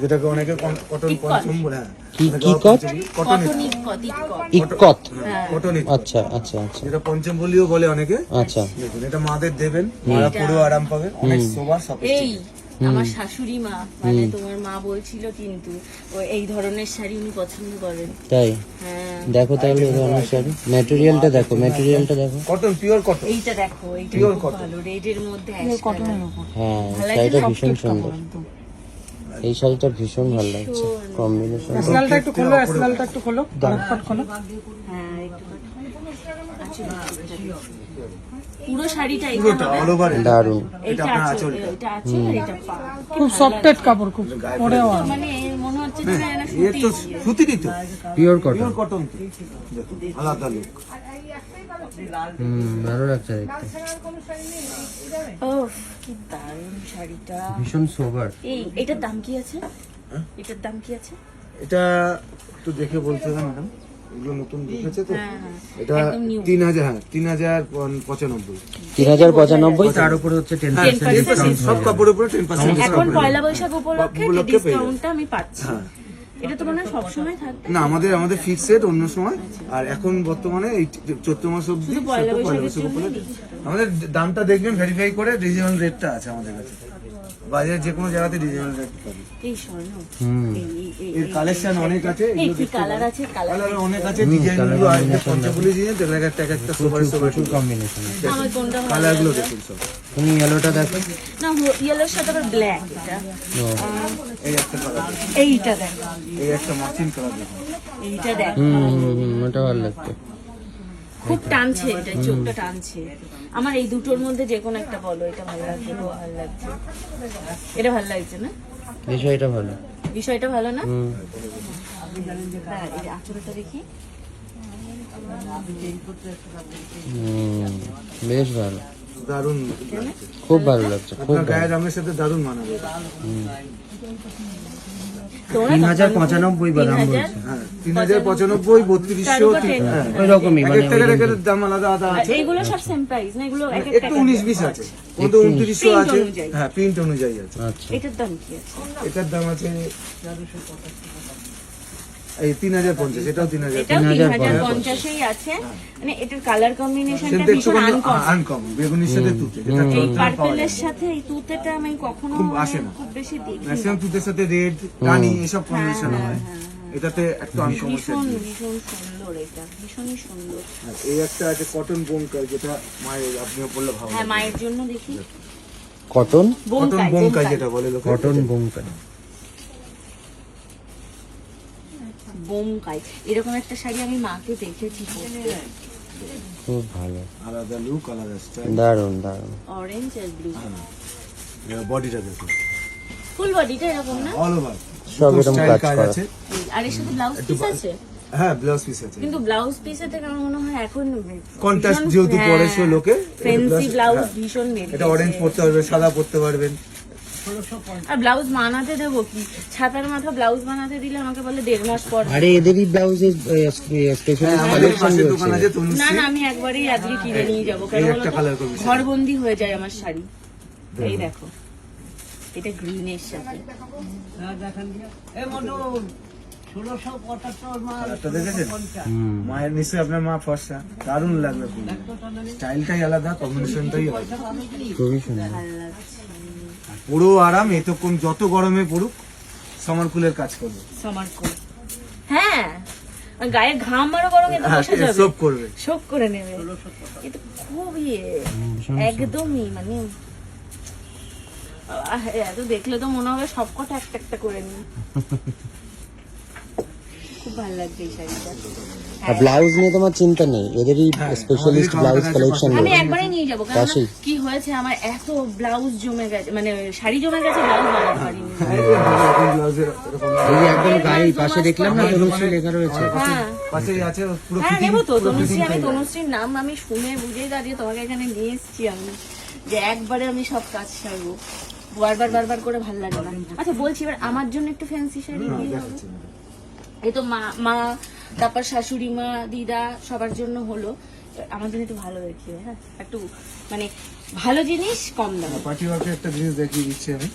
যেটাকে অনেকে কটন পঞ্চম বলে হ্যাঁ। কি- কি কট? কটন কটন ইকত হ্যাঁ। কটন আচ্ছা আচ্ছা আচ্ছা। যেটা পঞ্চম বলিও বলে অনেকে। আচ্ছা। দেখুন এটা মাদের দেবেন মারা পুরো আরাম পাবে। অনেক সোবার সব এই আমার শাশুড়ি মা মানে তোমার মা বলছিল কিন্তু এই ধরনের শাড়ি উনি পছন্দ করেন। তাই? হ্যাঁ। দেখো তাহলে এই ধরনের শাড়ি। ম্যাটেরিয়ালটা দেখো ম্যাটেরিয়ালটা দেখো। কটন পিওর কটন এইটা দেখো এইটা Pure খুব cotton। ভালো রেডের মধ্যে কটনের উপর। হ্যাঁ শাড়িটা ভীষণ সুন্দর। এই শাড়িটা ভীষণ ভালো লাগছে। কম্বিনেশন স্নালটা একটু খোলো স্নালটা একটু খোলো। ফটফট খোলো। হ্যাঁ একটু আচ্ছা, পুরো শাড়িটাই পুরোটা অল ওভার দারুণ। এইটা আপনার আছে আঁচলটা। এটা আছে আর এটা পা। খুব সফটেড কাপড় খুব আর মানে মনে হচ্ছে যে না এ তো সুতিরই তো। পিওর কটন পিওর কটন আলাদা লুক হুম ভালো লাগছে দেখতে। ও কি দারুণ শাড়িটা। ভীষণ সোবার এই এটার দাম কি আছে? এটার দাম কি আছে? এটা একটু দেখে বলতে হবে ম্যাডাম এগুলো নতুন ঢুকেছে তো। হ্যাঁ হ্যাঁ। এটা তিন হাজার হ্যাঁ তিন হাজার পঁচানব্বই। তিন হাজার পঁচানব্বই? তার উপরে হচ্ছে টেন হ্যাঁ, 10% সব কাপড়ের উপরে টেন পার্সেন্ট এখন পয়লা বৈশাখ উপলক্ষে উপলক্ষে ডিসকাউন্টটা আমি পাচ্ছি। এটা তো মনে হয় সবসময় থাকবে। না আমাদের আমাদের ফিক্স রেট অন্য সময় আর এখন বর্তমানে এই চৈত্র মাস পয়লা বৈশাখ আমাদের দামটা দেখবেন ভেরিফাই করে রিজনেবল রেটটা আছে আমাদের কাছে। বাজারে যে কোনো জায়গাতে রিজনেবল রেট পাবে। এই স্বর্ণ। এর কালেকশন অনেক আছে এই এগুলো কি কালার আছে? কালার কালার অনেক আছে ডিজাইনগুলো আছে পঞ্চগুলি ডিজাইন একটা এক একটা সুপার সুপার কম্বিনেশন কালারগুলো দেখুন সব। তুমি ইয়েলোটা দেখো। না ইয়েলোর সাথে আবার ব্ল্যাক এটা। ও, এই একটা কালার এইটা দেখো। এই একটা মার্চিন কালার দেখুন এইটা দেখো। হুম হুম হুম ওটা ভালো লাগছে। খুব টানছে এটা চোখটা টানছে। আমার এই দুটোর মধ্যে যে কোনো একটা বলো এটা ভালো লাগছে এটা ভালো লাগছে। এটা ভালো লাগছে না? বিষয়টা ভালো। বিষয়টা ভালো না? হুম। হ্যাঁ, এই আঁচলটা দেখি। বেশ ভালো। দারুণ খুব ভালো লাগছে খুব আপনার গায়ের রঙের সাথে দারুণ মানাবে তিন হাজার পঁচানব্বই বলছে হ্যাঁ তিন হাজার পঁচানব্বই বত্রিশশো তার হ্যাঁ। ওই রকমই মানে এক টাকার দাম আলাদা আলাদা আছে। এইগুলো সব সেম প্রাইস না এগুলো এক এক একটু উনিশ বিশ আছে। কোনটা উনত্রিশশো আছে। হ্যাঁ প্রিন্ট অনুযায়ী আছে। আচ্ছা। এটার দাম কি আছে? এটার দাম আছে এই তিন হাজার পঞ্চাশ এটাও তিন হাজার এটাও 3050 হাজার আছে। মানে এটার কালার কম্বিনেশনটা ভীষণ আনকমন বেগুনির সাথে তুতে যেটা এই চটচটে পাওয়া পার্পেলের যায় সাথে এই তুতেটা আমি কখনো খুব মানে আসে না। খুব বেশি দেখি ম্যাক্সিমাম তুতের সাথে রেড রানি এসব কম্বিনেশন হয় এটাতে একটু আনকমন ভীষণ ভীষণ সুন্দর এটা ভীষণই সুন্দর। এই একটা আছে কটন বোমকাই যেটা মায়ের আপনিও বললে ভালো হ্যাঁ মায়ের জন্য দেখি। কটন যেটা বলে লোকে। কটন বোমকাই বোমকাই এরকম একটা শাড়ি আমি মাকে দেখেছি খুব ভালো। আলাদা লুক আলাদা স্টাইল দারুণ দারুণ। অরেঞ্জ আর ব্লু বডিটা দেখুন ফুল বডিটা এরকম না? অল ওভার সব এরকম কাজ করা। আছে। আর এর সাথে ব্লাউজ পিস আছে? হ্যাঁ ব্লাউজ পিস আছে। কিন্তু ব্লাউজ পিসের থেকে আমার মনে হয় এখন ভীষণ- যেহেতু হ্যাঁ, পরে সে লোকে, ফ্যান্সি ব্লাউজ হ্যাঁ। ভীষণ এটা অরেঞ্জ পরতে পারবেন সাদা পরতে পারবেন। আর ব্লাউজ বানাতে দেবো কি? ছাতার মাথা ব্লাউজ বানাতে দিলে আমাকে বলে দেড় মাস পর। আরে এদেরই ব্লাউজের স্পেশাল হ্যাঁ, কালেকশন না না আমি একবারই আজকে কিনে নিয়ে যাব combination। ঘরবন্দি হয়ে যায় আমার শাড়ি। এই দেখো এটা গ্রিনের সাথে। কালারটা মায়ের নিশ্চয়ই আপনার মা ফর্সা। দারুণ লাগবে স্টাইলটাই আলাদা কম্বিনেশনটাই খুবই সুন্দর। ভালো আরাম এতক্ষণ যত গরমে পড়ুক সামার কুলের কাজ করবে। সমার কোট হ্যাঁ গায়ে ঘাম আরও গরম তো বসে যাবে। সব করবে। সব করে নেবে। এটা খুব ইয়ে। একদমই মানে এত দেখলে তো মনে হবে সবকটা একটা একটা করে নি ভালো লাগছে এই শাড়িটা। আর ব্লাউজ নিয়ে তোমার চিন্তা নেই এদেরই স্পেশালিস্ট হ্যাঁ, ব্লাউজ কালেকশন আমি রয়েছে একবারই নিয়ে যাব কারণ কি হয়েছে আমার এত ব্লাউজ জমে গেছে মানে শাড়ি জমে গেছে ব্লাউজ বানাতে পারিনি। এরকম এই একদম গায়ে পাশে দেখলাম না তনুশ্রী লেখা রয়েছে। হ্যাঁ। পাশেই আছে পুরো হ্যাঁ নেব তো তনুশ্রী আমি তনুশ্রীর নাম আমি শুনে বুঝেই দাঁড়িয়ে তোমাকে এখানে নিয়ে এসেছি আমি যে একবারে আমি সব কাজ সারবো। বারবার বারবার করে ভালো লাগে না। আচ্ছা বলছি এবার আমার জন্য একটু ফ্যান্সি শাড়ি দিয়ে হবে এই তো মা মা, তারপর শাশুড়ি মা, দিদা সবার জন্য হলো। আমাদের আমার জন্য একটু ভালো দেখিও হ্যাঁ? একটু মানে ভালো জিনিস কম দাম। পার্টি ওয়ার্কে একটা জিনিস দেখিয়ে দিচ্ছি আমি।